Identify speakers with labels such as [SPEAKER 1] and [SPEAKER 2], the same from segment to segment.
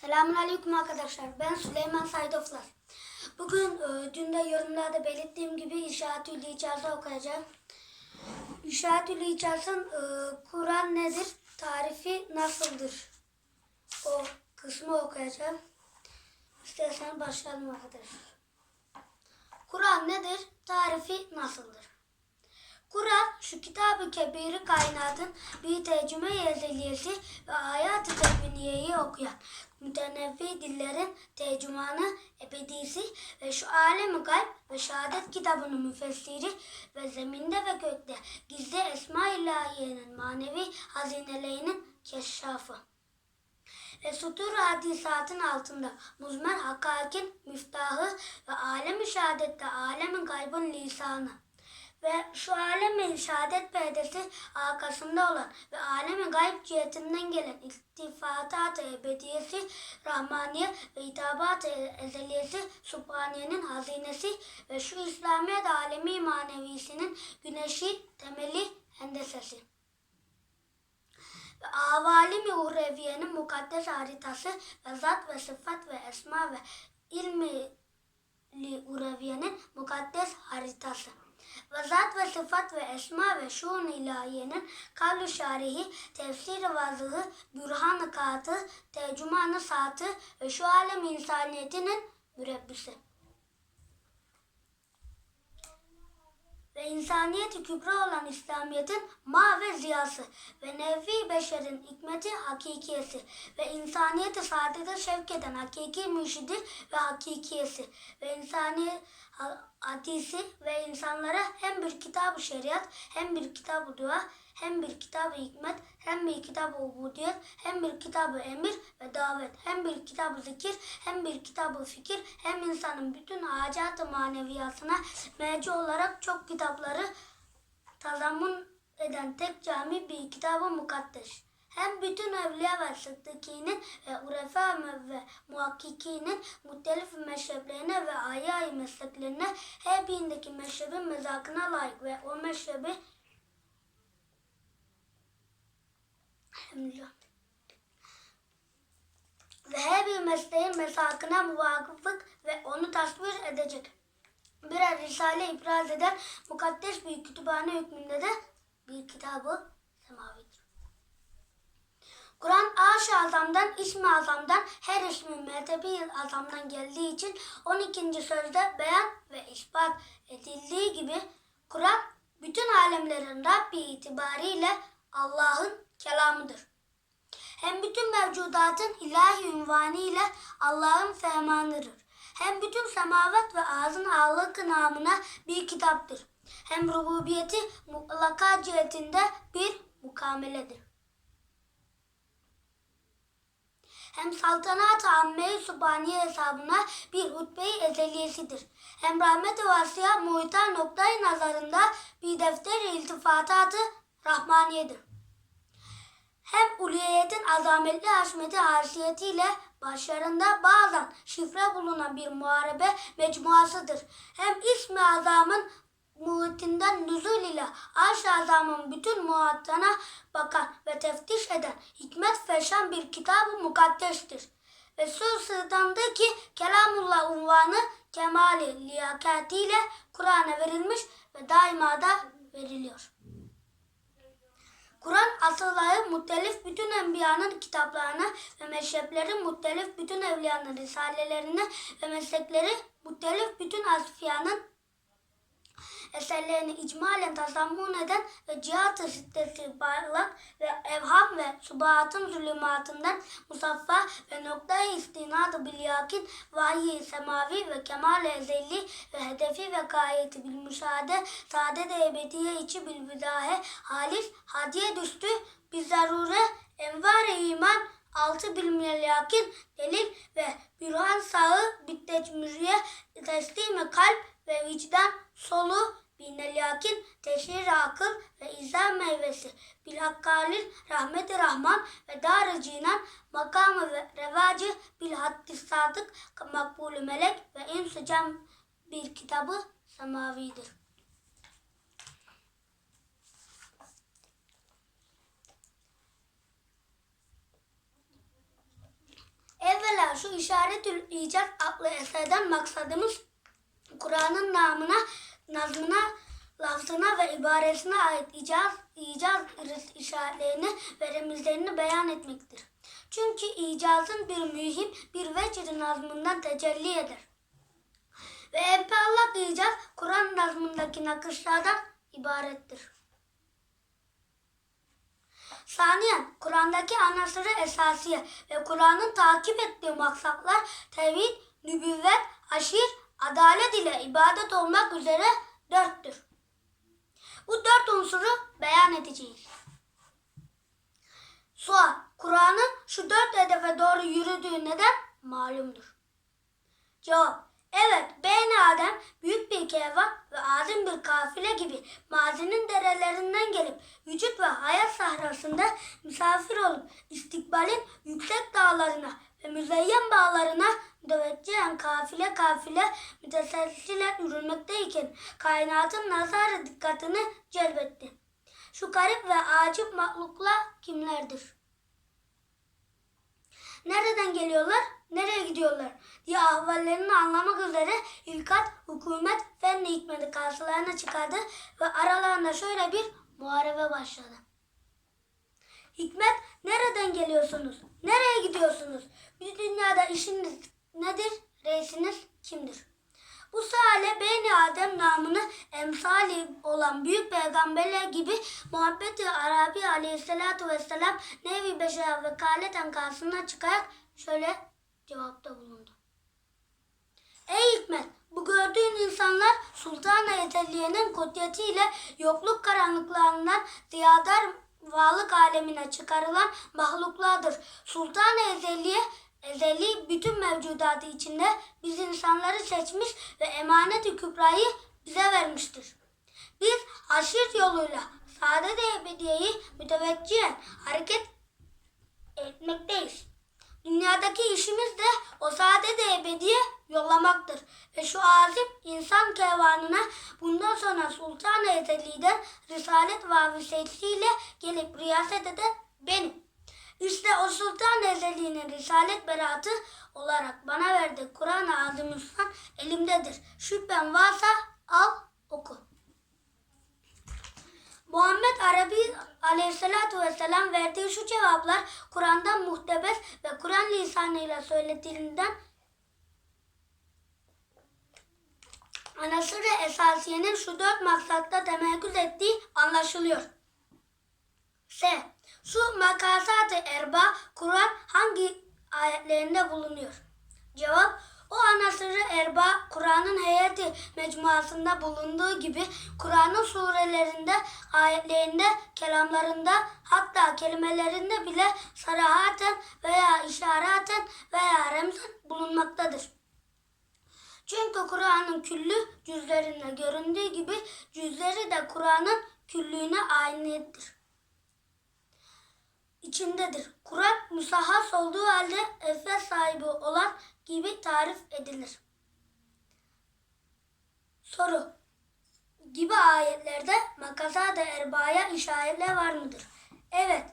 [SPEAKER 1] Selamünaleyküm arkadaşlar. Ben Süleyman Saydoflar. Bugün e, dün de yorumlarda belirttiğim gibi İşaretül İcaz'ı okuyacağım. İşaretül İcaz'ın e, Kur'an nedir? Tarifi nasıldır? O kısmı okuyacağım. İstersen başlayalım arkadaşlar. Kur'an nedir? Tarifi nasıldır? Kur'an şu kitab-ı kebiri kainatın bir tercüme ezeliyesi ve hayat-ı tevbiniyeyi okuyan mütenevvi dillerin tercümanı ebedisi ve şu alemi gayb ve şehadet kitabının müfessiri ve zeminde ve gökte gizli esma ilahiyenin manevi hazinelerinin keşşafı. Ve sutur hadisatın altında muzmer hakakin miftahı ve alem-i şehadette alemin gaybın lisanı ve şu alemin şehadet perdesi arkasında olan ve alemin gayb cihetinden gelen iltifatat-ı ebediyesi, rahmaniye ve hitabat-ı ezeliyesi, subhaniyenin hazinesi ve şu İslamiyet alemi manevisinin güneşi, temeli, hendesesi ve avalimi uhreviyenin mukaddes haritası ve zat ve sıfat ve esma ve ilmi li uhreviyenin mukaddes haritası ve zat ve sıfat ve esma ve şuun ilahiyenin kavlu şarihi, tefsir vazıhı, bürhan-ı katı, tercümanı ve şu alem insaniyetinin ve insaniyeti kübra olan İslamiyet'in ma ve ziyası ve nevi beşerin hikmeti hakikiyesi ve insaniyeti saadete şevk eden hakiki mürşidi ve hakikiyesi ve insani hadisi ve insanlara hem bir kitab-ı şeriat hem bir kitab-ı dua hem bir kitab-ı hikmet hem bir kitab-ı ubudiyet hem bir kitab-ı emir ve davet hem bir kitab-ı zikir hem bir kitab-ı fikir hem insanın bütün hacat-ı maneviyatına merci olarak çok kitapları tazammun eden tek cami bir kitab-ı mukaddes. Hem bütün evliya ve sıddıkinin ve urefa ve muhakkikinin muhtelif meşreplerine ve ayayi mesleklerine her birindeki meşrebin mezakına layık ve o Elhamdülillah. Ve her bir mesleğin mesakına muvakıflık ve onu tasvir edecek. Birer risale ibraz eden mukaddes bir kütüphane hükmünde de bir kitabı semavidir. Kur'an Aş-ı Azam'dan, İsmi Azam'dan, her ismi mertebi Azam'dan geldiği için 12. sözde beyan ve ispat edildiği gibi Kur'an bütün alemlerin Rabbi itibariyle Allah'ın kelamıdır. Hem bütün mevcudatın ilahi ünvanı Allah'ın fermanıdır. Hem bütün semavat ve ağzın ağlık namına bir kitaptır. Hem rububiyeti mutlaka cihetinde bir mukameledir. Hem saltanat-ı amme-i subhaniye hesabına bir hutbe-i ezeliyesidir. Hem rahmet-i vasıya muhita noktayı nazarında bir defter-i iltifatat-ı rahmaniyedir. Hem uluhiyetin azametli haşmeti haysiyetiyle başlarında bazen şifre bulunan bir muharebe mecmuasıdır. Hem ismi azamın muhitinden nüzul ile arş azamın bütün muhatana bakan ve teftiş eden hikmet feşan bir kitab-ı. Ve söz sırdandaki kelamullah unvanı kemali liyakatiyle Kur'an'a verilmiş ve daima da veriliyor. Kur'an asılları muhtelif bütün enbiyanın kitaplarını ve meşrepleri muhtelif bütün evliyanın risalelerini ve meslekleri muhtelif bütün asfiyanın eserlerini icmalen tazammun eden ve cihat-ı sittesi parlak ve evham ve subahatın zulümatından musaffa ve noktayı istinad-ı bilyakin vahiy semavi ve kemal ezeli ve hedefi ve gayeti bil müşahede saadet ebediye içi bil vidahe halis hadiye düştü bir zarure envar iman altı bilmiyel yakin delil ve bürhan sağı bittecmüriye teslim kalp ve vicdan solu binel yakin teşhir akıl ve izah meyvesi bilhakkalil rahmeti rahman ve dar cinan makamı ve revacı bil haddi sadık makbulü melek ve insıcam bir kitabı semavidir. Evvela şu işaretül icat adlı eserden maksadımız Kur'an'ın namına, nazmına, lafzına ve ibaresine ait icaz, icaz işaretlerini ve remizlerini beyan etmektir. Çünkü icazın bir mühim bir vecih nazmından tecelli eder. Ve en parlak icaz Kur'an nazmındaki nakışlardan ibarettir. Saniyen, Kur'an'daki anasırı esasiye ve Kur'an'ın takip ettiği maksatlar tevhid, nübüvvet, aşir, adalet ile ibadet olmak üzere dörttür. Bu dört unsuru beyan edeceğiz. Sual, Kur'an'ın şu dört hedefe doğru yürüdüğü neden malumdur. Cevap, evet Beyni Adem büyük bir kervan ve azim bir kafile gibi mazinin derelerinden gelip vücut ve hayat sahrasında misafir olup istikbalin yüksek dağlarına müzeyyen bağlarına müteveccehen kafile kafile müteselsilen yürümekteyiken kainatın nazarı dikkatini celbetti. Şu garip ve acip mahluklar kimlerdir? Nereden geliyorlar, nereye gidiyorlar diye ahvallerini anlamak üzere ilkat, hükümet, fen hikmeti karşılarına çıkardı ve aralarında şöyle bir muharebe başladı. Hikmet, nereden geliyorsunuz? Nereye gidiyorsunuz? Bir dünyada işiniz nedir? Reisiniz kimdir? Bu sale Beyni Adem namını emsali olan büyük peygamberler gibi muhabbeti Arabi aleyhissalatu vesselam nevi beşer vekaleten karşısına çıkarak şöyle cevapta bulundu. Ey Hikmet! Bu gördüğün insanlar Sultan-ı Ezelliye'nin kudretiyle yokluk karanlıklarından ziyadar varlık alemine çıkarılan mahluklardır. Sultan-ı Ezelliye ezeli bütün mevcudatı içinde biz insanları seçmiş ve emanet-i kübrayı bize vermiştir. Biz haşir yoluyla saadet-i ebediyeyi müteveccihen hareket etmekteyiz. Dünyadaki işimiz de o saadet-i ebediye yollamaktır. Ve şu azim insan kervanına bundan sonra Sultan-ı Ezeli'den Risalet vafisesiyle gelip riyaset eden benim. İşte o Sultan Ezeli'nin Risalet beratı olarak bana verdiği Kur'an-ı Azimüşşan elimdedir. Şüphen varsa al oku. Muhammed Arabi aleyhissalatu vesselam verdiği şu cevaplar Kur'an'dan muhtebes ve Kur'an lisanıyla söyletildiğinden anasır ve esasiyenin şu dört maksatta temerküz ettiği anlaşılıyor. S. Şu makasat-ı erba Kur'an hangi ayetlerinde bulunuyor? Cevap o anasırı erba Kur'an'ın heyeti mecmuasında bulunduğu gibi Kur'an'ın surelerinde, ayetlerinde, kelamlarında hatta kelimelerinde bile sarahaten veya işaraten veya remzen bulunmaktadır. Çünkü Kur'an'ın küllü cüzlerinde göründüğü gibi cüzleri de Kur'an'ın küllüğüne aynıdır içindedir. Kur'an musahhas olduğu halde esas sahibi olan gibi tarif edilir. Soru gibi ayetlerde makasada erbaya işaretler var mıdır? Evet,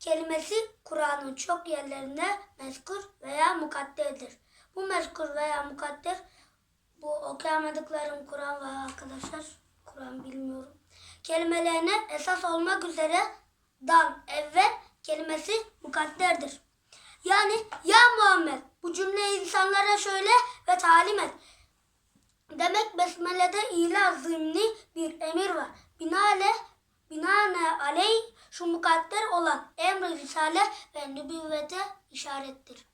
[SPEAKER 1] kelimesi Kur'an'ın çok yerlerinde mezkur veya mukadderdir. Bu mezkur veya mukadder bu okuyamadıklarım Kur'an var arkadaşlar. Kur'an bilmiyorum. Kelimelerine esas olmak üzere dal, evvel kelimesi mukadderdir. Yani ya Muhammed bu cümleyi insanlara söyle ve talim et. Demek besmelede ilah zımni bir emir var. Binaenle binaenle aleyh şu mukadder olan emri risale ve nübüvvete işarettir.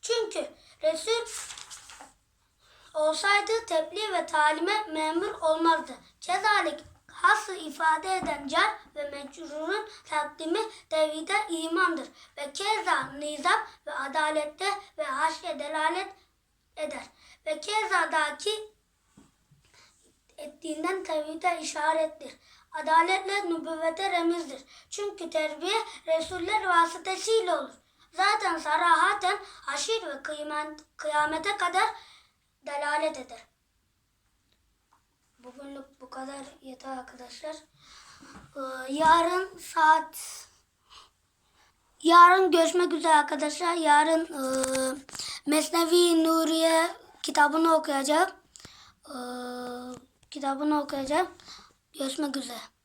[SPEAKER 1] Çünkü Resul olsaydı tebliğ ve talime memur olmazdı. Kezalik hası ifade eden car ve mecrurun takdimi tevhide imandır ve keza nizam ve adalette ve haşye delalet eder ve kezadaki ettiğinden tevhide işarettir. Adaletle nübüvvete remizdir. Çünkü terbiye Resuller vasıtasıyla olur. Zaten sarahaten haşir ve kıyamet, kıyamete kadar delalet eder. Bugünlük bu kadar yeter arkadaşlar. Ee, yarın saat Yarın görüşmek üzere arkadaşlar. Yarın e, Mesnevi Nuriye kitabını okuyacağım. E, kitabını okuyacağım. Görüşmek üzere.